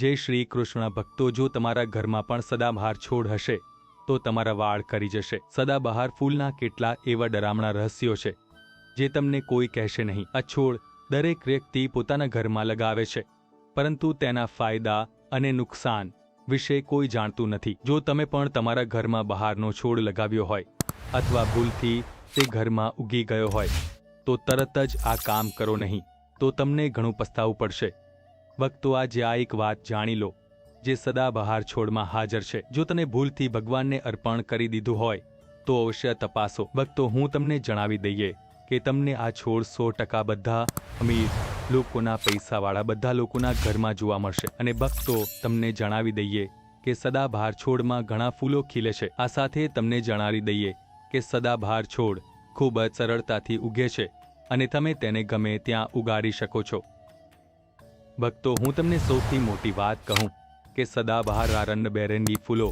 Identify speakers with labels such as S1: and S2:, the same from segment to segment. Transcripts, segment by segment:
S1: જય શ્રી કૃષ્ણ ભક્તો જો તમારા ઘરમાં પણ સદાબહાર છોડ હશે, તો તમારા વાળ કરી જશે. સદાબહાર ફૂલના કેટલા એવા ડરામણા રહસ્યો છે, જે તમને કોઈ કહેશે નહીં. આ છોડ દરેક વ્યક્તિ પોતાના ઘરમાં લગાવે છે, પરંતુ તેના ફાયદા અને નુકસાન વિશે કોઈ જાણતું નથી. જો તમે પણ તમારા ઘરમાં બહારનો છોડ લગાવ્યો હોય અથવા ભૂલથી તે ઘરમાં ઉગી ગયો હોય, તો તરત જ આ કામ કરો નહીં, તો તમને ઘણું પસ્તાવું પડશે. ભક્તો, આજે આ એક વાત જાણી લો, જે સદાબહાર છોડમાં હાજર છે. જો તને ભૂલથી ભગવાનને અર્પણ કરી દીધું હોય, તો અવશ્ય તપાસો. ભક્તો, હું તમને જણાવી દઈએ કે તમને આ છોડ સો ટકા બધા અમીર લોકોના પૈસાવાળા, બધા લોકોના ઘરમાં જોવા મળશે. અને ભક્તો, તમને જણાવી દઈએ કે સદાબહાર છોડમાં ઘણા ફૂલો ખીલે છે. આ સાથે તમને જણાવી દઈએ કે સદાબહાર છોડ ખૂબ જ સરળતાથી ઉગે છે અને તમે તેને ગમે ત્યાં ઉગાડી શકો છો. ભક્તો, હું તમને સૌથી મોટી વાત કહું કે સદાબહાર આ રંગબેરંગી ફૂલો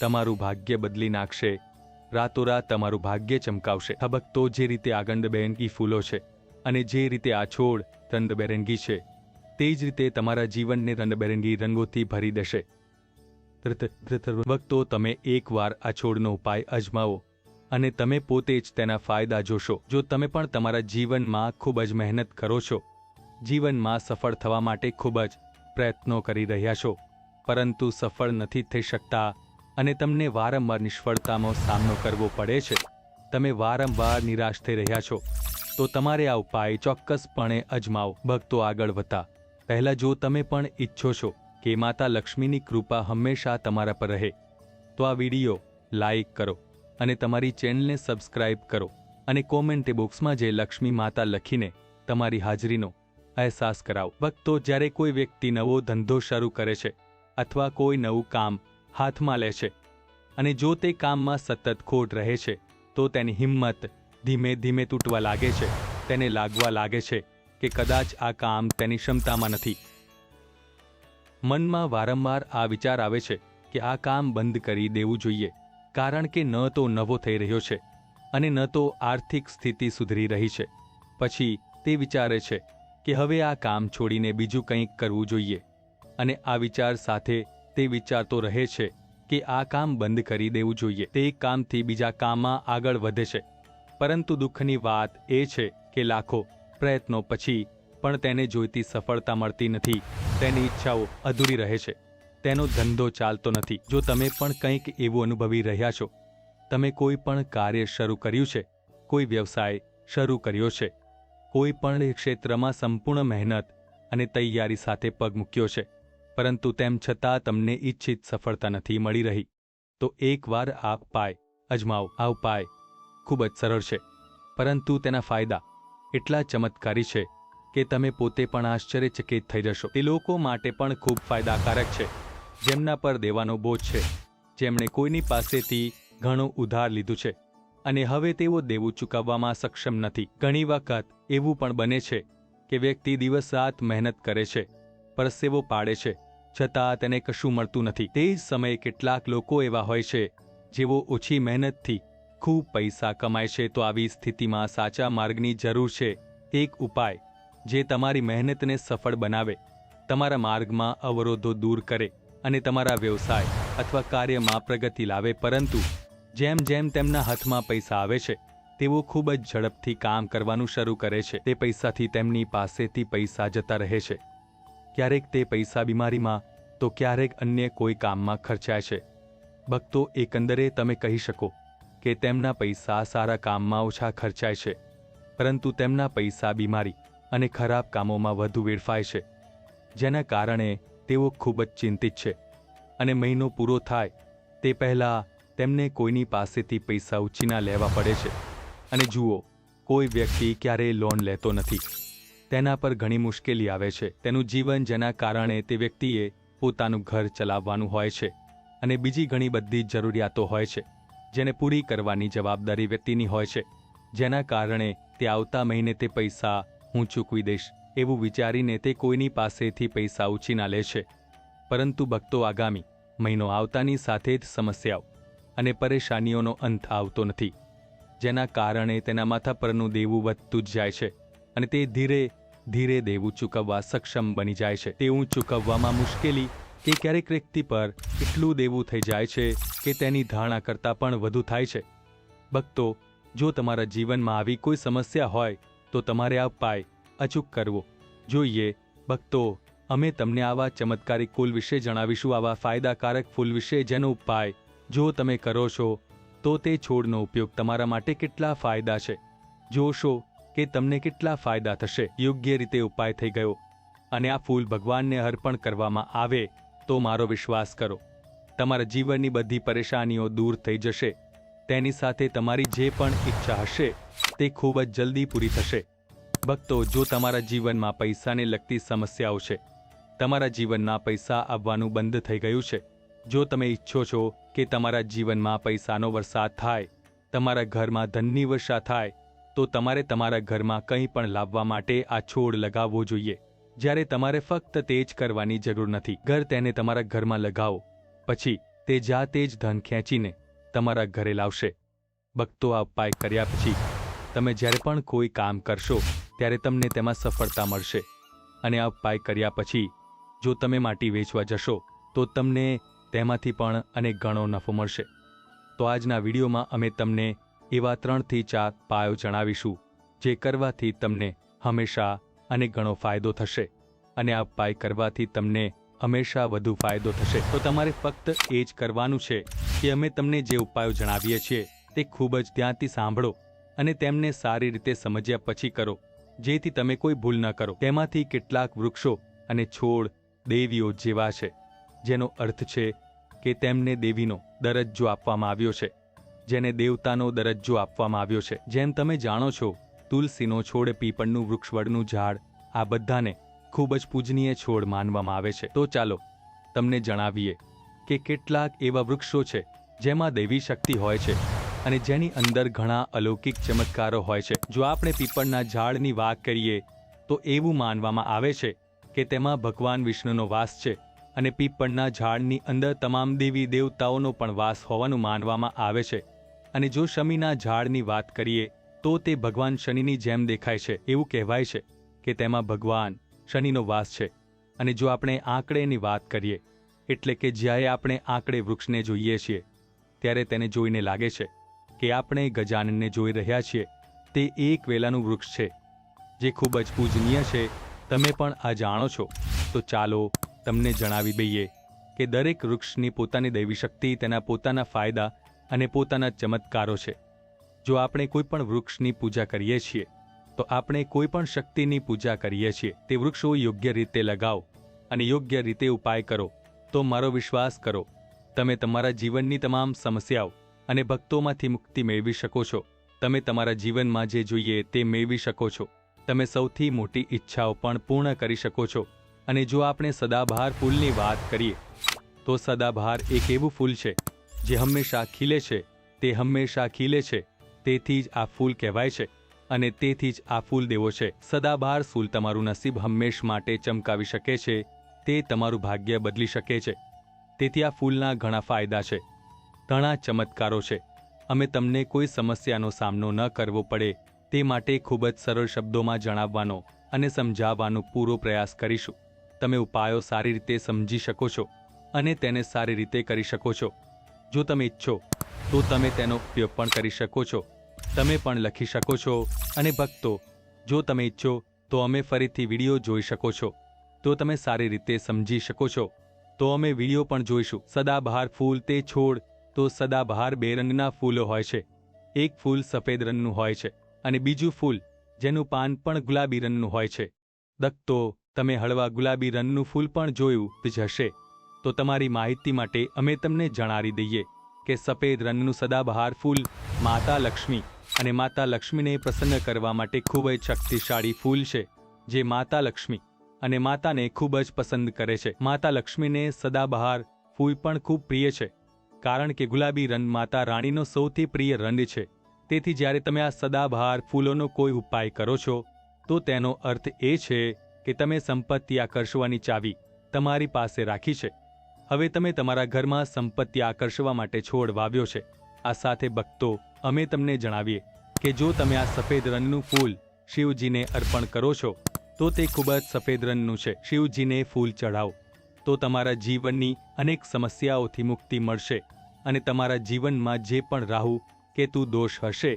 S1: તમારું ભાગ્ય બદલી નાખશે. રાતોરાત તમારું ભાગ્ય ચમકાવશે. હા ભક્તો, જે રીતે આગંડ બેરંગી ફૂલો છે અને જે રીતે આ છોડ રંગબેરંગી છે, તે જ રીતે તમારા જીવનને રંગબેરંગી રંગોથી ભરી દેશે. ભક્તો, તમે એકવાર આ છોડનો ઉપાય અજમાવો અને તમે પોતે જ તેના ફાયદા જોશો. જો તમે પણ તમારા જીવનમાં ખૂબ જ મહેનત કરો છો જીવનમાં સફળ થવા માટે ખૂબ જ પ્રયત્નો કરી રહ્યા છો, પરંતુ સફળ નથી થઈ શકતા અને તમને વારંવાર નિષ્ફળતાનો સામનો કરવો પડે છે. તમે વારંવાર નિરાશ થઈ રહ્યા છો. તો તમારે આ ઉપાય ચોક્કસપણે અજમાવો. ભક્તો આગળ વધતા, પહેલા જો તમે પણ ઈચ્છો છો કે માતા લક્ષ્મીની કૃપા હંમેશા તમારા પર રહે, તો આ વીડિયો લાઈક કરો અને તમારી ચેનલને સબસ્ક્રાઇબ કરો અને કોમેન્ટ બોક્સમાં જે લક્ષ્મી માતા લખીને તમારી હાજરીનો અહેસાસ કરાવો. ભક્તો જ્યારે કોઈ વ્યક્તિ નવો ધંધો શરૂ કરે છે અથવા કોઈ નવું કામ હાથમાં લે છે અને જો તે કામમાં સતત ખોટ રહે છે, તો તેની હિંમત ધીમે ધીમે તૂટવા લાગે છે. તેને લાગવા લાગે છે કે કદાચ આ કામ તેની ક્ષમતામાં નથી. મનમાં વારંવાર આ વિચાર આવે છે કે આ કામ બંધ કરી દેવું જોઈએ, કારણ કે ન તો નવો થઈ રહ્યો છે અને ન તો આર્થિક સ્થિતિ સુધરી રહી છે. પછી તે વિચારે છે કે હવે આ કામ છોડીને બીજું કંઈક કરવું જોઈએ. અને આ વિચાર સાથે તે વિચારતો રહે છે કે આ કામ બંધ કરી દેવું જોઈએ. તે કામથી બીજા કામમાં આગળ વધે છે. પરંતુ દુઃખની વાત એ છે કે લાખો પ્રયત્નો પછી પણ તેને જોઈતી સફળતા મળતી નથી. તેની ઈચ્છાઓ અધૂરી રહે છે. તેનો ધંધો ચાલતો નથી. જો તમે પણ કંઈક એવું અનુભવી રહ્યા છો, તમે કોઈ પણ કાર્ય શરૂ કર્યું છે, કોઈ વ્યવસાય શરૂ કર્યો છે કોઈ પણ ક્ષેત્રમાં સંપૂર્ણ મહેનત અને તૈયારી સાથે પગ મૂક્યો છે, પરંતુ તેમ છતાં તમને ઈચ્છિત સફળતા નથી મળી રહી. તો એકવાર આ પાય અજમાવો આ ઉપાય ખૂબ જ સરળ છે, પરંતુ તેના ફાયદા એટલા ચમત્કારી છે કે તમે પોતે પણ આશ્ચર્યચકિત થઈ જશો. તે લોકો માટે પણ ખૂબ ફાયદાકારક છે, જેમના પર દેવાનો બોજ છે. જેમણે કોઈની પાસેથી ઘણું ઉધાર લીધું છે અને હવે તેઓ દેવું ચૂકવવામાં સક્ષમ નથી. ઘણી વખત એવું પણ બને છે કે વ્યક્તિ દિવસ રાત મહેનત કરે છે, પરસેવો પાડે છે, છતાં તેને કશું મળતું નથી. તે જ સમયે કેટલાક લોકો એવા હોય છે, જેઓ ઓછી મહેનતથી ખૂબ પૈસા કમાય છે તો આવી સ્થિતિમાં સાચા માર્ગની જરૂર છે એક ઉપાય, જે તમારી મહેનતને સફળ બનાવે. તમારા માર્ગમાં અવરોધો દૂર કરે અને તમારા વ્યવસાય અથવા કાર્યમાં પ્રગતિ લાવે, પરંતુ જેમ જેમ તેમના હાથમાં પૈસા આવે છે તેઓ ખૂબ જ ઝડપથી કામ કરવાનું શરૂ કરે છે. તે પૈસાથી તેમની પાસેથી પૈસા જતા રહે છે. ક્યારેક તે પૈસા બીમારીમાં, તો ક્યારેક અન્ય કોઈ કામમાં ખર્ચાય છે. ભક્તો, એકંદરે તમે કહી શકો કે તેમના પૈસા સારા કામમાં ઓછા ખર્ચાય છે. પરંતુ તેમના પૈસા બીમારી અને ખરાબ કામોમાં વધુ વેડફાય છે. જેના કારણે તેઓ ખૂબ જ ચિંતિત છે અને મહિનો પૂરો થાય તે પહેલાં તેમને કોઈની પાસેથી પૈસા ઉછીના લેવા પડે છે. અને જુઓ, કોઈ વ્યક્તિ ક્યારેય લોન લેતો નથી. તેના પર ઘણી મુશ્કેલી આવે છે. તેનું જીવન જેના કારણે તે વ્યક્તિએ પોતાનું ઘર ચલાવવાનું હોય છે અને બીજી ઘણી બધી જરૂરિયાતો હોય છે, જેને પૂરી કરવાની જવાબદારી વ્યક્તિની હોય છે. જેના કારણે તે આવતા મહિને તે પૈસા હું ચૂકવી દઈશ, એવું વિચારીને તે કોઈની પાસેથી પૈસા ઉછીના લે છે. પરંતુ ભક્તો આગામી મહિનો આવતાની સાથે જ સમસ્યાઓ અને પરેશાનીઓનો અંત આવતો નથી. જેના કારણે તેના માથા પરનું દેવું વધતું જ જાય છે અને તે ધીરે ધીરે દેવું ચૂકવવા સક્ષમ બની જાય છે. તેવું ચૂકવવામાં મુશ્કેલી કે ક્યારેક વ્યક્તિ પર એટલું દેવું થઈ જાય છે કે તેની ધારણા કરતાં પણ વધુ થાય છે. ભક્તો, જો તમારા જીવનમાં આવી કોઈ સમસ્યા હોય, તો તમારે આ ઉપાય અચૂક કરવો. જોઈએ, ભક્તો, અમે તમને આવા ચમત્કારી કુલ વિશે જણાવીશું, આવા ફાયદાકારક ફૂલ વિશે જેનો ઉપાય જો તમે કરો છો તો તે છોડનો ઉપયોગ તમારા માટે કેટલા ફાયદા છે? જોશો કે તમને કેટલા ફાયદા થશે. યોગ્ય રીતે ઉપાય થઈ ગયો અને આ ફૂલ ભગવાનને અર્પણ કરવામાં આવે તો મારો વિશ્વાસ કરો. તમારા જીવનની બધી પરેશાનીઓ દૂર થઈ જશે. તેની સાથે તમારી જે પણ ઈચ્છા હશે તે ખૂબ જ જલ્દી પૂરી થશે. ભક્તો, જો તમારા જીવનમાં પૈસાને લગતી સમસ્યાઓ છે, તમારા જીવનના પૈસા આવવાનું બંધ થઈ ગયું છે જો તમે ઈચ્છો છો કે તમારા જીવનમાં પૈસાનો વરસાદ થાય, તમારા ઘરમાં ધનની વર્ષા થાય, તો તમારે તમારા ઘરમાં કંઈ પણ લાવવા માટે આ છોડ લગાવવો જોઈએ. જ્યારે તમારે ફક્ત તે જ કરવાની જરૂર નથી. ઘર તેને તમારા ઘરમાં લગાવો. પછી તે જાતે જ ધન ખેંચીને તમારા ઘરે લાવશે. ભક્તો, આ ઉપાય કર્યા પછી તમે જ્યારે પણ કોઈ કામ કરશો, ત્યારે તમને તેમાં સફળતા મળશે. અને આ ઉપાય કર્યા પછી જો તમે માટી વેચવા જશો, તો તમને તેમાંથી પણ અનેક ગણો નફો મળશે. તો આજના વિડીયોમાં અમે તમને એવા ત્રણથી ચાર પાયો જણાવીશું, જે કરવાથી તમને હંમેશા અનેક ગણો ફાયદો થશે અને આ પાય કરવાથી તમને હંમેશા વધુ ફાયદો થશે. તો તમારે ફક્ત એ જ કરવાનું છે કે અમે તમને જે ઉપાયો જણાવીએ છીએ તે ખૂબ જ ધ્યાનથી સાંભળો અને તેમને સારી રીતે સમજ્યા પછી કરો, જેથી તમે કોઈ ભૂલ ન કરો. તેમાંથી કેટલાક વૃક્ષો અને છોડ દેવીઓ જેવા છે. જેનો અર્થ છે કે તેમને દેવીનો દરજ્જો આપવામાં આવ્યો છે, જેને દેવતાનો દરજ્જો આપવામાં આવ્યો છે. જેમ તમે જાણો છો, તુલસીનો છોડ પીપળનું વૃક્ષવડનું ઝાડ, આ બધાને ખૂબ જ પૂજનીય છોડ માનવામાં આવે છે. તો ચાલો, તમને જણાવીએ કે કેટલાક એવા વૃક્ષો છે જેમાં દેવી શક્તિ હોય છે અને જેની અંદર ઘણા અલૌકિક ચમત્કારો હોય છે. જો આપણે પીપળના ઝાડની વાત કરીએ, તો એવું માનવામાં આવે છે કે તેમાં ભગવાન વિષ્ણુનો વાસ છે. અને પીપળના ઝાડની અંદર તમામ દેવી દેવતાઓનો પણ વાસ હોવાનું માનવામાં આવે છે. અને જો શમીના ઝાડની વાત કરીએ, તો તે ભગવાન શનિની જેમ દેખાય છે એવું કહેવાય છે કે તેમાં ભગવાન શનિનો વાસ છે. અને જો આપણે આંકડેની વાત કરીએ, એટલે કે જ્યારે આપણે આંકડે વૃક્ષને જોઈએ છીએ, ત્યારે તેને જોઈને લાગે છે કે આપણે ગજાનનને જોઈ રહ્યા છીએ. તે એક વેલાનું વૃક્ષ છે, જે ખૂબ જ પૂજનીય છે. તમે પણ આ જાણો છો. તો ચાલો તમને જણાવી દઈએ કે દરેક વૃક્ષની પોતાની દૈવી શક્તિ તેના પોતાના ફાયદા અને પોતાના ચમત્કારો છે. જો આપણે કોઈ પણ વૃક્ષની પૂજા કરીએ છીએ, તો આપણે કોઈ પણ શક્તિની પૂજા કરીએ છીએ, તે વૃક્ષો યોગ્ય રીતે લગાવો અને યોગ્ય રીતે ઉપાય કરો, તો મારો વિશ્વાસ કરો, તમે તમારા જીવનની તમામ સમસ્યાઓ અને ભક્તોમાંથી મુક્તિ મેળવી શકો છો. તમે તમારા જીવનમાં જે જોઈએ તે મેળવી શકો છો. તમે સૌથી મોટી ઈચ્છાઓ પણ પૂર્ણ કરી શકો છો. અને જો આપણે સદાબહાર ફૂલની વાત કરીએ, તો સદાબહાર એક એવું ફૂલ છે, જે હંમેશા ખીલે છે, તે હંમેશા ખીલે છે, તેથી જ આ ફૂલ કહેવાય છે, અને તેથી જ આ ફૂલ દેવો છે. સદાબહાર ફૂલ તમારું નસીબ હંમેશ માટે ચમકાવી શકે છે, તે તમારું ભાગ્ય બદલી શકે છે. તેથી આ ફૂલના ઘણા ફાયદા છે. ઘણા ચમત્કારો છે. અમે તમને કોઈ સમસ્યાનો સામનો ન કરવો પડે, તે માટે ખૂબ જ સરળ શબ્દોમાં જણાવવાનો અને સમજાવવાનો પૂરો પ્રયાસ કરીશું. તમે ઉપાયો સારી રીતે સમજી શકો છો અને તેને સારી રીતે કરી શકો છો. જો તમે ઈચ્છો, તો તમે તેનો ઉપયોગ પણ કરી શકો છો. તમે પણ લખી શકો છો અને ભક્તો, જો તમે ઈચ્છો, તો અમે ફરીથી વીડિયો જોઈ શકો છો. તો તમે સારી રીતે સમજી શકો છો. તો અમે વીડિયો પણ જોઈશું. સદાબહાર ફૂલ તે છોડ, તો સદાબહાર બે રંગના ફૂલો હોય છે. એક ફૂલ સફેદ રંગનું હોય છે અને બીજું ફૂલ, જેનું પાન પણ ગુલાબી રંગનું હોય છે. દત્તો તમે હળવા ગુલાબી રંગનું ફૂલ પણ જોયું જ હશે. તો તમારી માહિતી માટે અમે તમને જણાવી દઈએ કે સફેદ રંગનું સદાબહાર ફૂલ માતા લક્ષ્મી અને માતા લક્ષ્મીને પ્રસન્ન કરવા માટે ખૂબ જ શક્તિશાળી ફૂલ છે, જે માતા લક્ષ્મી અને માતાને ખૂબ જ પસંદ કરે છે. માતા લક્ષ્મીને સદાબહાર ફૂલ પણ ખૂબ પ્રિય છે, કારણ કે ગુલાબી રંગ માતા રાણીનો સૌથી પ્રિય રંગ છે. તેથી જ્યારે તમે આ સદાબહાર ફૂલોનો કોઈ ઉપાય કરો છો, તો તેનો અર્થ એ છે કે તમે સંપત્તિ આકર્ષવાની ચાવી તમારી પાસે રાખી છે. હવે તમે તમારા ઘરમાં સંપત્તિ આકર્ષવા માટે છોડ વાવ્યો છે. આ સાથે ભક્તો, અમે તમને જણાવીએ કે જો તમે આ સફેદ રંગનું ફૂલ શિવજીને અર્પણ કરો છો, તો તે ખૂબ જ સફેદ રંગનું છે. શિવજીને ફૂલ ચઢાવો, તો તમારા જીવનની અનેક સમસ્યાઓથી મુક્તિ મળશે અને તમારા જીવનમાં જે પણ રાહુ, કેતુ, દોષ હશે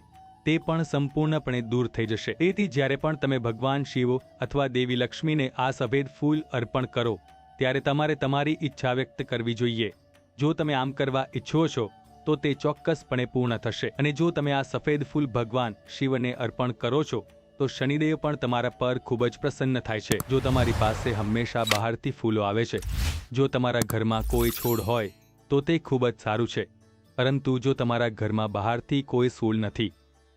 S1: તે પણ સંપૂર્ણપણે દૂર થઈ જશે. તેથી જ્યારે પણ તમે ભગવાન શિવ અથવા દેવી લક્ષ્મીને આ સફેદ ફૂલ અર્પણ કરો, ત્યારે તમારે તમારી ઈચ્છા વ્યક્ત કરવી જોઈએ. જો તમે આમ કરવા ઈચ્છો છો, તો તે ચોક્કસપણે પૂર્ણ થશે. અને જો તમે આ સફેદ ફૂલ ભગવાન શિવને અર્પણ કરો છો, તો શનિદેવ પણ તમારા પર ખૂબ જ પ્રસન્ન થાય છે. જો તમારી પાસે હંમેશા બહારથી ફૂલો આવે છે, જો તમારા ઘરમાં કોઈ છોડ હોય, તો તે ખૂબ જ સારું છે. પરંતુ જો તમારા ઘરમાં બહારથી કોઈ ફૂલ નથી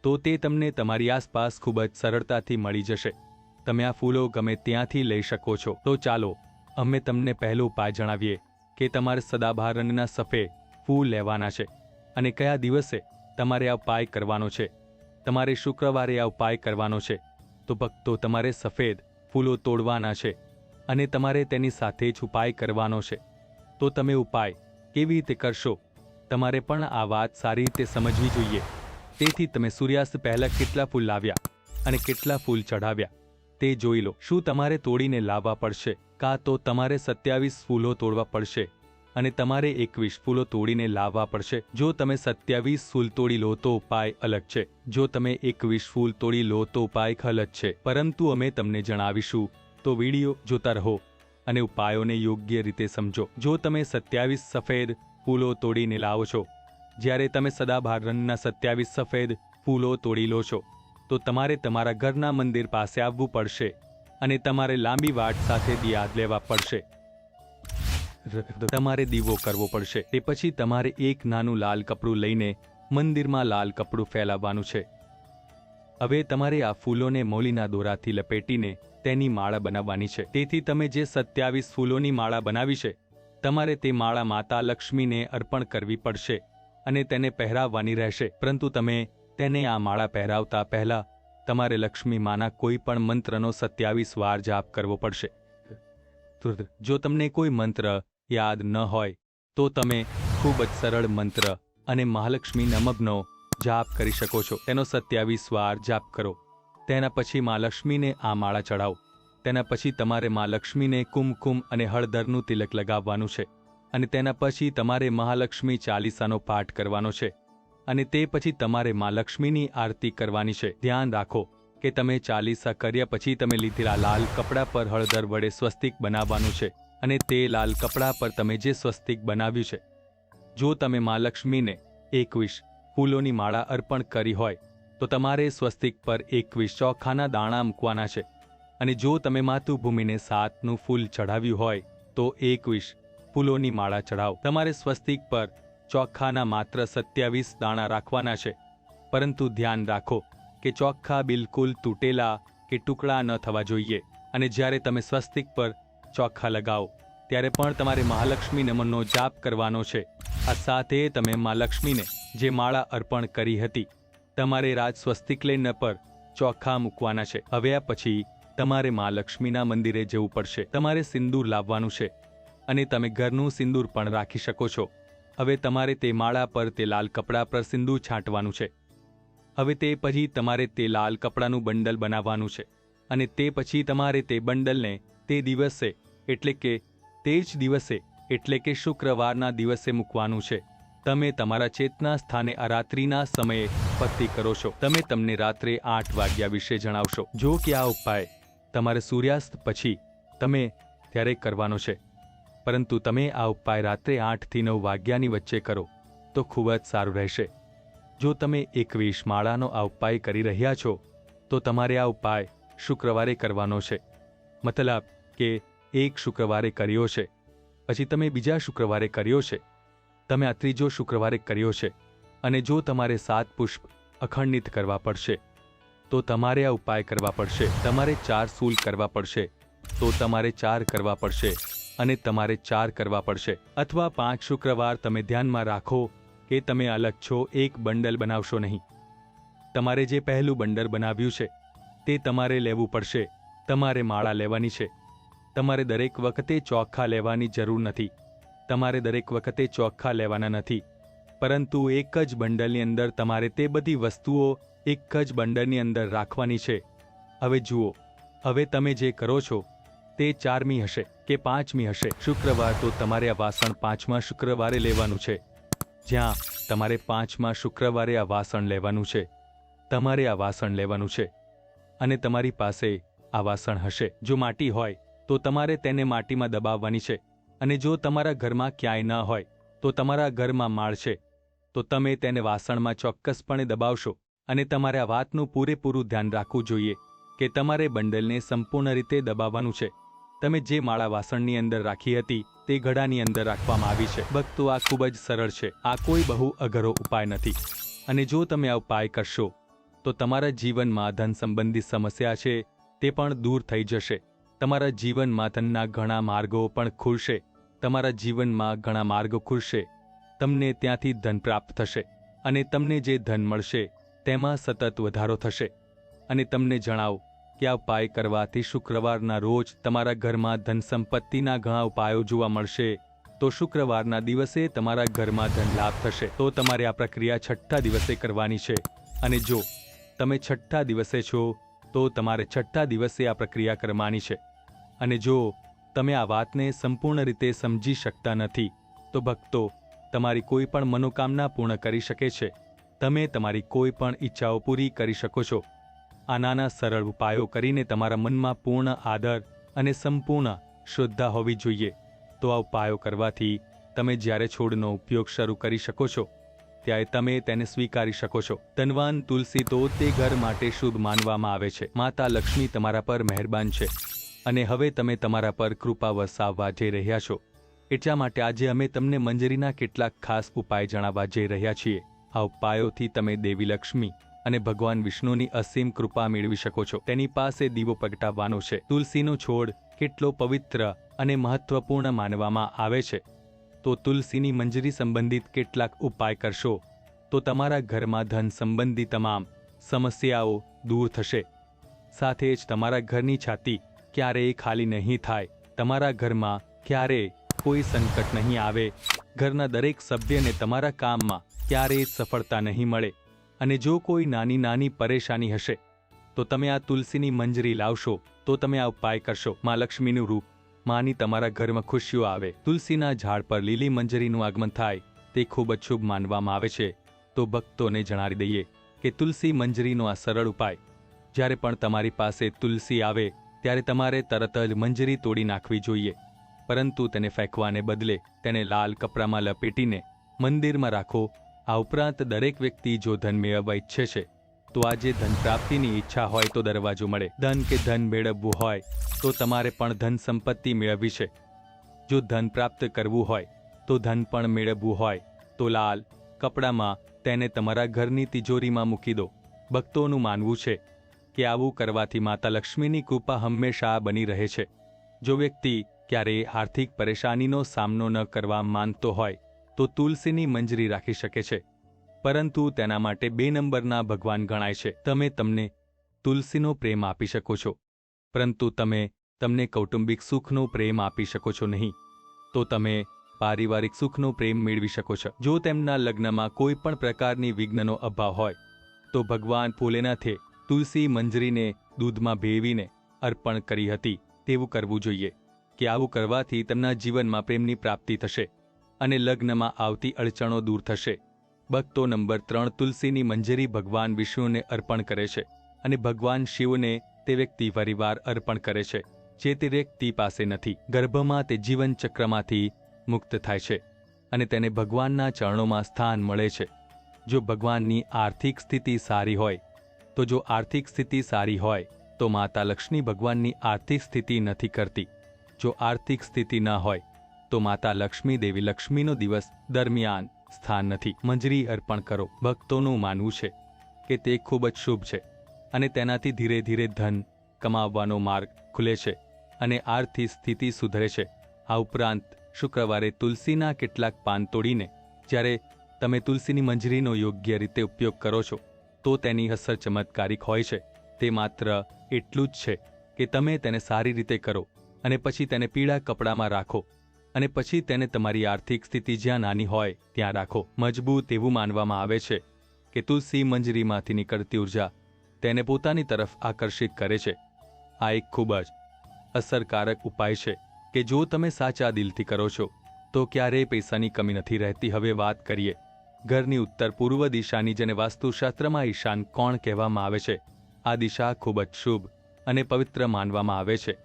S1: તો તે તમને તમારી આસપાસ ખૂબ જ સરળતાથી મળી જશે. તમે આ ફૂલો ગમે ત્યાંથી લઈ શકો છો. તો ચાલો, અમે તમને પહેલો ઉપાય જણાવીએ કે તમારે સદાભારણના સફેદ ફૂલ લેવાના છે અને કયા દિવસે તમારે આ ઉપાય કરવાનો છે. તમારે શુક્રવારે આ ઉપાય કરવાનો છે. તો ભક્તો, તમારે સફેદ ફૂલો તોડવાના છે અને તમારે તેની સાથે જ ઉપાય કરવાનો છે. તો તમે ઉપાય કેવી રીતે કરશો? તમારે પણ આ વાત સારી રીતે સમજવી જોઈએ. તેથી તમે સૂર્યાસ્ત પહેલા કેટલા ફૂલ લાવ્યા અને કેટલા ફૂલ ચઢાવ્યા તે જોઈ લો. શું તમારે તોડીને લાવવા પડશે? કાં તો તમારે સત્યાવીસ ફૂલો તોડવા પડશે અને તમારે એકવીસ ફૂલો તોડીને લાવવા પડશે. જો તમે સત્યાવીસ ફૂલ તોડી લો તો ઉપાય અલગ છે. જો તમે એકવીસ ફૂલ તોડી લો તો ઉપાય ખલત છે. પરંતુ અમે તમને જણાવીશું, તો વીડિયો જોતા રહો અને ઉપાયોને યોગ્ય રીતે સમજો. જો તમે સત્યાવીસ સફેદ ફૂલો તોડીને લાવો છો જ્યારે તમે સદાબહાર રંગના સત્યાવીસ સફેદ ફૂલો તોડી લો છો, તો તમારે તમારા ઘરના મંદિર પાસે આવવું પડશે અને તમારે લાંબી વાટ સાથે દિયાદ લેવા પડશે. તમારે દીવો કરવો પડશે તે પછી તમારે એક નાનું લાલ કપડું લઈને મંદિરમાં લાલ કપડું ફેલાવવાનું છે હવે તમારે આ ફૂલોને મોલીના દોરાથી લપેટીને તેની માળા બનાવવાની છે તેથી તમે જે સત્યાવીસ ફૂલોની માળા બનાવી છે તમારે તે માળા માતા લક્ષ્મીને અર્પણ કરવી પડશે અને તેને પહેરાવવાની રહેશે. પરંતુ તમે તેને આ માળા પહેરાવતા પહેલા તમારે લક્ષ્મી માના કોઈ પણ મંત્રનો સત્યાવીસ વાર જાપ કરવો પડશે. જો તમને કોઈ મંત્ર યાદ ન હોય, તો તમે ખૂબ જ સરળ મંત્ર અને મહાલક્ષ્મી નમબનો જાપ કરી શકો છો. તેનો સત્યાવીસ વાર જાપ કરો. તેના પછી મા લક્ષ્મીને આ માળા ચઢાવો. તેના પછી તમારે મા લક્ષ્મીને કુમકુમ અને હળદરનું તિલક લગાવવાનું છે. અને તેના પછી તમારે મહાલક્ષ્મી ચાલીસાનો પાઠ કરવાનો છે અને તે પછી તમારે મા લક્ષ્મીની આરતી કરવાની છે. ધ્યાન રાખો કે તમે ચાલીસા કર્યા પછી તમે લીધેલા લાલ કપડા પર હળદર વડે સ્વસ્તિક બનાવવાનું છે અને તે લાલ કપડા પર તમે જે સ્વસ્તિક બનાવ્યું છે. જો તમે મા લક્ષ્મીને એકવીસ ફૂલોની માળા અર્પણ કરી હોય, તો તમારે સ્વસ્તિક પર એકવીસ ચોખાના દાણા મૂકવાના છે. અને જો તમે માતૃભૂમિને સાતનું ફૂલ ચઢાવ્યું હોય, તો એકવીસ ફૂલોની માળા ચઢાવો. તમારે સ્વસ્તિક પર ચોખાના માત્ર સત્યાવીસ દાણા રાખવાના છે. પરંતુ ધ્યાન રાખો કે ચોખ્ખા બિલકુલ તૂટેલા કે ટુકડા ન થવા જોઈએ. અને જ્યારે તમે સ્વસ્તિક પર ચોખ્ખા લગાવો, ત્યારે પણ તમારે મહાલક્ષ્મી નમનનો જાપ કરવાનો છે. આ સાથે તમે મહાલક્ષ્મીને જે માળા અર્પણ કરી હતી, તમારે રાજ સ્વસ્તિકલેન પર ચોખ્ખા મૂકવાના છે. હવે આ પછી તમારે મહાલક્ષ્મીના મંદિરે જવું પડશે. તમારે સિંદૂર લાવવાનું છે. અને તમે ઘરનું સિંદૂર પણ રાખી શકો છો. હવે તમારે તે માળા પર તે લાલ કપડા પર સિંદૂર છાંટવાનું છે. હવે તે પછી તમારે તે લાલ કપડાનું બંડલ બનાવવાનું છે. અને તે પછી તમારે તે બંડલને તે દિવસે એટલે કે તે જ દિવસે એટલે કે શુક્રવારના દિવસે મૂકવાનું છે. તમે તમારા ચેતના સ્થાને આ રાત્રિના સમયે પત્તી કરો છો. તમે તમને રાત્રે આઠ વાગ્યા વિશે જણાવશો. જો કે આ ઉપાય તમારે સૂર્યાસ્ત પછી તમે ત્યારે કરવાનો છે. પરંતુ તમે આ ઉપાય રાત્રે આઠથી નવ વાગ્યાની વચ્ચે કરો, તો ખૂબ જ સારું રહેશે. જો તમે એકવીસ માળાનો આ ઉપાય કરી રહ્યા છો, તો તમારે આ ઉપાય શુક્રવારે કરવાનો છે. મતલબ કે એક શુક્રવારે કર્યો છે, પછી તમે બીજા શુક્રવારે કર્યો છે. તમે આ ત્રીજો શુક્રવારે કર્યો છે, અને જો તમારે સાત પુષ્પ અખંડિત કરવા પડશે, તો તમારે આ ઉપાય કરવા પડશે. તમારે ચાર સૂલ કરવા પડશે, તો તમારે ચાર કરવા પડશે. અને તમારે ચાર કરવા પડશે. અથવા પાંચ શુક્રવાર તમે ધ્યાનમાં રાખો કે તમે અલગ છો, એક બંડલ બનાવશો નહીં. તમારે જે પહેલું બંડલ બનાવ્યું છે, તે તમારે લેવું પડશે. તમારે માળા લેવાની છે. તમારે દરેક વખતે ચોખ્ખા લેવાની જરૂર નથી. તમારે દરેક વખતે ચોખ્ખા લેવાના નથી. પરંતુ એક જ બંડલની અંદર તમારે તે બધી વસ્તુઓ એક જ બંડલની અંદર રાખવાની છે. હવે જુઓ. હવે તમે જે કરો છો તે ચારમી હશે કે પાંચમી હશે? શુક્રવાર, તો તમારે આ વાસણ પાંચમા શુક્રવારે લેવાનું છે. જ્યાં તમારે પાંચમા શુક્રવારે આ વાસણ લેવાનું છે. તમારે આ વાસણ લેવાનું છે. અને તમારી પાસે આ વાસણ હશે. જો માટી હોય, તો તમારે તેને માટીમાં દબાવવાની છે. અને જો તમારા ઘરમાં ક્યાંય ન હોય, તો તમારા ઘરમાં માળ છે. તો તમે તેને વાસણમાં ચોક્કસપણે દબાવશો. અને તમારે આ વાતનું પૂરેપૂરું ધ્યાન રાખવું જોઈએ કે તમારે બંડલને સંપૂર્ણ રીતે દબાવવાનું છે. તમે જે માળા વાસણની અંદર રાખી હતી, તે ઘડાની અંદર રાખવામાં આવી છે. ભક્તો, આ ખૂબ જ સરળ છે. આ કોઈ બહુ અઘરો ઉપાય નથી. અને જો તમે આ ઉપાય કરશો, તો તમારા જીવનમાં ધન સંબંધી સમસ્યા છે, તે પણ દૂર થઈ જશે. તમારા જીવનમાં ધનના ઘણા માર્ગો પણ ખુલશે. તમારા જીવનમાં ઘણા માર્ગો ખુલશે. તમને ત્યાંથી ધન પ્રાપ્ત થશે. અને તમને જે ધન મળશે, તેમાં સતત વધારો થશે. અને તમને જણાવો કે આ ઉપાય કરવાથી શુક્રવારના રોજ તમારા ઘરમાં ધન સંપત્તિના ઘણા ઉપાયો જોવા મળશે, તો શુક્રવારના દિવસે તમારા ઘરમાં ધન લાભ થશે. તો તમારે આ પ્રક્રિયા છઠ્ઠા દિવસે કરવાની છે. અને જો તમે છઠ્ઠા દિવસે છો, તો તમારે છઠ્ઠા દિવસે આ પ્રક્રિયા કરવાની છે. અને જો તમે આ વાતને સંપૂર્ણ રીતે સમજી શકતા નથી, તો ભક્તો, તમારી કોઈ પણ મનોકામના પૂર્ણ કરી શકે છે. તમે તમારી કોઈ પણ ઈચ્છાઓ પૂરી કરી શકો છો. આ નાના સરળ ઉપાયો કરીને તમારા મનમાં પૂર્ણ આદર અને સંપૂર્ણ શ્રદ્ધા હોવી જોઈએ. તો આ ઉપાયો કરવાથી તમે જ્યારે છોડનો ઉપયોગ શરૂ કરી શકો છો, ત્યારે તમે તેને સ્વીકારી શકો છો. ધનવાન તુલસી તો તે ઘર માટે શુભ માનવામાં આવે છે. માતા લક્ષ્મી તમારા પર મહેરબાન છે અને હવે તમે તમારા પર કૃપા વસાવવા જઈ રહ્યા છો. એટલા માટે આજે અમે તમને મંજરીના કેટલાક ખાસ ઉપાય જણાવવા જઈ રહ્યા છીએ. આ ઉપાયોથી તમે દેવી લક્ષ્મી અને ભગવાન વિષ્ણુની અસીમ કૃપા મેળવી શકો છો. તેની પાસે દીવો પ્રગટાવવાનો છે. તુલસીનો છોડ કેટલો પવિત્ર અને મહત્વપૂર્ણ માનવામાં આવે છે. તો તુલસીની મંજરી સંબંધિત કેટલાક ઉપાય કરશો? તો તમારા ઘરમાં ધન સંબંધી તમામ સમસ્યાઓ દૂર થશે. સાથે જ તમારા ઘરની છાતી ક્યારેય ખાલી નહીં થાય. તમારા ઘરમાં ક્યારેય કોઈ સંકટ નહીં આવે. ઘરના દરેક સભ્યને તમારા કામમાં ક્યારેય સફળતા નહીં મળે. અને જો કોઈ નાની નાની પરેશાની હશે, તો તમે આ તુલસીની મંજરી લાવશો, તો તમે આ ઉપાય કરશો. માં લક્ષ્મીનું રૂપ, માની તમારા ઘરમાં ખુશીઓ આવે. તુલસીના ઝાડ પર લીલી મંજરીનું આગમન થાય, તે ખૂબ જ શુભ માનવામાં આવે છે. તો ભક્તોને જણાવી દઈએ કે તુલસી મંજરીનો આ સરળ ઉપાય. જ્યારે પણ તમારી પાસે તુલસી આવે, ત્યારે તમારે તરત જ મંજરી તોડી નાખવી જોઈએ. પરંતુ તેને ફેંકવાને બદલે તેને લાલ કપડામાં લપેટીને મંદિરમાં રાખો આ ઉપરાંત દરેક વ્યક્તિ જો ધન મેળવવા ઈચ્છે છે, તો આજે ધન પ્રાપ્તિની ઈચ્છા હોય તો દરવાજો મળે. ધન કે ધન મેળવવું હોય, તો તમારે પણ ધન સંપત્તિ મેળવવી છે. જો ધન પ્રાપ્ત કરવું હોય, તો ધન પણ મેળવવું હોય, તો લાલ કપડામાં તેને તમારા ઘરની તિજોરીમાં મૂકી દો. ભક્તોનું માનવું છે કે આવું કરવાથી માતા લક્ષ્મીની કૃપા હંમેશા બની રહે છે. જો વ્યક્તિ ક્યારેય આર્થિક પરેશાનીનો સામનો ન કરવા માંગતો હોય તો તુલસીની મંજરી રાખી શકે છે. પરંતુ તેના માટે બે નંબરના ભગવાન ગણાય છે. તમે તમને તુલસીનો પ્રેમ આપી શકો છો. પરંતુ તમે તમને કૌટુંબિક સુખનો પ્રેમ આપી શકો છો નહીં. તો તમે પારિવારિક સુખનો પ્રેમ મેળવી શકો છો. જો તેમના લગ્નમાં કોઈ પણ પ્રકારની વિઘ્નનો અભાવ હોય, તો ભગવાન ભોલેનાથે તુલસી મંજરીને દૂધમાં ભેવીને અર્પણ કરી હતી. તેવું કરવું જોઈએ કે આવું કરવાથી તેમના જીવનમાં પ્રેમની પ્રાપ્તિ થશે. અને લગ્નમાં આવતી અડચણો દૂર થશે. ભક્તો નંબર ત્રણ તુલસીની મંજરી ભગવાન વિષ્ણુને અર્પણ કરે છે અને ભગવાન શિવને તે વ્યક્તિ પરિવાર અર્પણ કરે છે, જે તે વ્યક્તિ પાસે નથી. ગર્ભમાં તે જીવન ચક્રમાંથી મુક્ત થાય છે અને તેને ભગવાનના ચરણોમાં સ્થાન મળે છે. જો ભગવાનની આર્થિક સ્થિતિ સારી હોય, તો જો આર્થિક સ્થિતિ સારી હોય, તો માતા લક્ષ્મી ભગવાનની આર્થિક સ્થિતિ નથી કરતી. જો આર્થિક સ્થિતિ ન હોય તો માતા લક્ષ્મી દેવી લક્ષ્મીનો દિવસ દરમિયાન સ્થાન નથી. મંજરી અર્પણ કરો. ભક્તોનું માનવું છે કે તે ખૂબ જ શુભ છે અને તેનાથી ધીરે ધીરે ધન કમાવવાનો માર્ગ ખુલે છે અને આર્થિક સ્થિતિ સુધરે છે. આ ઉપરાંત શુક્રવારે તુલસીના કેટલાક પાન તોડીને જ્યારે તમે તુલસીની મંજરીનો યોગ્ય રીતે ઉપયોગ કરો છો, તો તેની અસર ચમત્કારિક હોય છે. તે માત્ર એટલું જ છે કે તમે તેને સારી રીતે કરો અને પછી તેને પીળા કપડામાં રાખો. અને પછી તેને તમારી આર્થિક સ્થિતિ જ્યાં નાની હોય, ત્યાં રાખો. મજબૂત એવું માનવામાં આવે છે કે તુલસી મંજરીમાંથી નીકળતી ઊર્જા તેને પોતાની તરફ આકર્ષિત કરે છે. આ એક ખૂબ જ અસરકારક ઉપાય છે કે જો તમે સાચા દિલથી કરો છો, તો ક્યારેય પૈસાની કમી નથી રહેતી. હવે વાત કરીએ. ઘરની ઉત્તર પૂર્વ દિશાની જેને વાસ્તુશાસ્ત્રમાં ઈશાન કોણ કહેવામાં આવે છે. આ દિશા ખૂબ જ શુભ અને પવિત્ર માનવામાં આવે છે.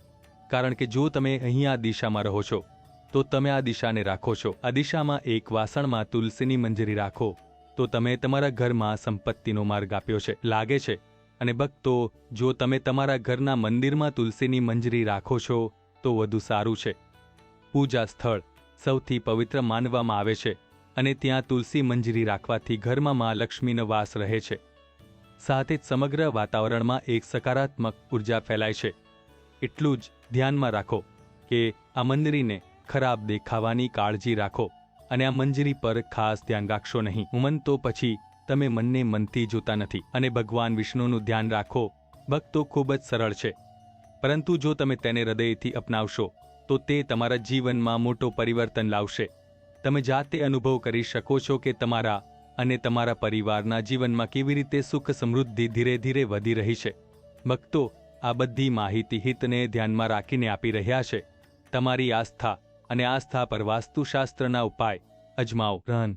S1: કારણ કે જો તમે અહીં આ દિશામાં રહો છો તો તમે આ દિશાને રાખો છો. આ દિશામાં એક વાસણમાં તુલસીની મંજરી રાખો. તો તમે તમારા ઘરમાં સંપત્તિનો માર્ગ આપ્યો છે. લાગે છે. અને ભક્તો, જો તમે તમારા ઘરના મંદિરમાં તુલસીની મંજરી રાખો છો, તો વધુ સારું છે. પૂજા સ્થળ સૌથી પવિત્ર માનવામાં આવે છે. અને ત્યાં તુલસી મંજરી રાખવાથી ઘરમાં મા લક્ષ્મીનો વાસ રહે છે. સાથે જ સમગ્ર વાતાવરણમાં એક સકારાત્મક ઊર્જા ફેલાય છે. એટલું જ ધ્યાનમાં રાખો કે આ મંજરીને ખરાબ દેખાવાની કાળજી રાખો અને આ મંજરી પર ખાસ ધ્યાન રાખશો નહીં. ઉમન, તો પછી તમે મનને મનથી જોતા નથી અને ભગવાન વિષ્ણુનું ધ્યાન રાખો. ભક્તો ખૂબ જ સરળ છે. પરંતુ જો તમે તેને હૃદયથી અપનાવશો, તો તે તમારા જીવનમાં મોટો પરિવર્તન લાવશે. તમે જાતે અનુભવ કરી શકો છો કે તમારા અને તમારા પરિવારના જીવનમાં કેવી રીતે સુખ સમૃદ્ધિ ધીરે ધીરે વધી રહી છે. ભક્તો આ બધી માહિતી હિતને ધ્યાનમાં રાખીને આપી રહ્યા છે. તમારી આસ્થા અને આસ્થા પર વાસ્તુશાસ્ત્રના ઉપાય અજમાવ રન